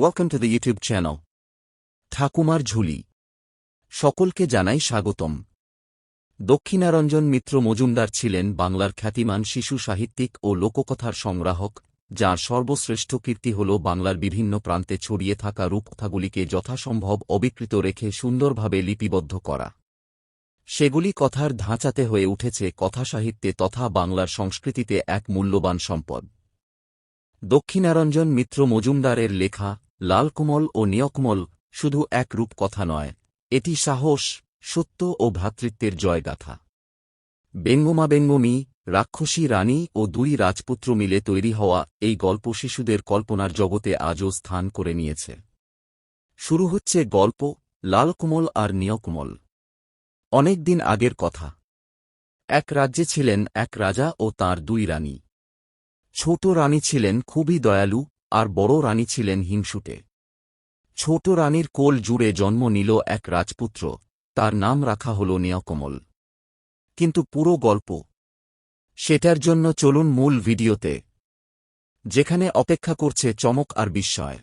Welcome to the YouTube channel. ঠাকুমার ঝুলি। সকলকে জানাই স্বাগতম। দক্ষিণারঞ্জন মিত্র মজুমদার ছিলেন বাংলার খ্যাতিমান শিশু সাহিত্যিক ও লোককথার সংগ্রাহক, যার সর্বশ্রেষ্ঠ কীর্তি হল বাংলার বিভিন্ন প্রান্তে ছড়িয়ে থাকা রূপকথাগুলিকে যথাসম্ভব অবিকৃত রেখে সুন্দরভাবে লিপিবদ্ধ করা। সেগুলি কথার ধাঁচাতে হয়ে উঠেছে কথাসাহিত্যে তথা বাংলার সংস্কৃতিতে এক মূল্যবান সম্পদ। দক্ষিণারঞ্জন মিত্র মজুমদারের লেখা লালকমল ও নিয়কমল শুধু এক রূপ কথা নয়, এটি সাহস, সত্য ও ভ্রাতৃত্বের জয়গাথা। বেঙ্গমাবেঙ্গমী রাক্ষসী রানী ও দুই রাজপুত্র মিলে তৈরি হওয়া এই গল্প শিশুদের কল্পনার জগতে আজও স্থান করে নিয়েছে। শুরু হচ্ছে গল্প লালকমল আর নিয়কমল অনেক দিন আগের কথা। এক রাজ্যে ছিলেন এক রাজা ও তার দুই রানী। ছোট রানী ছিলেন খুবই দয়ালু আর বড় রানী ছিলেন হিংসুটে। ছোট রানীর কোল জুড়ে জন্ম নিল এক রাজপুত্র, তার নাম রাখা হল নিয়কমল কিন্তু পুরো গল্প। সেটার জন্য চলুন মূল ভিডিওতে। যেখানে অপেক্ষা করছে চমক আর বিস্ময়।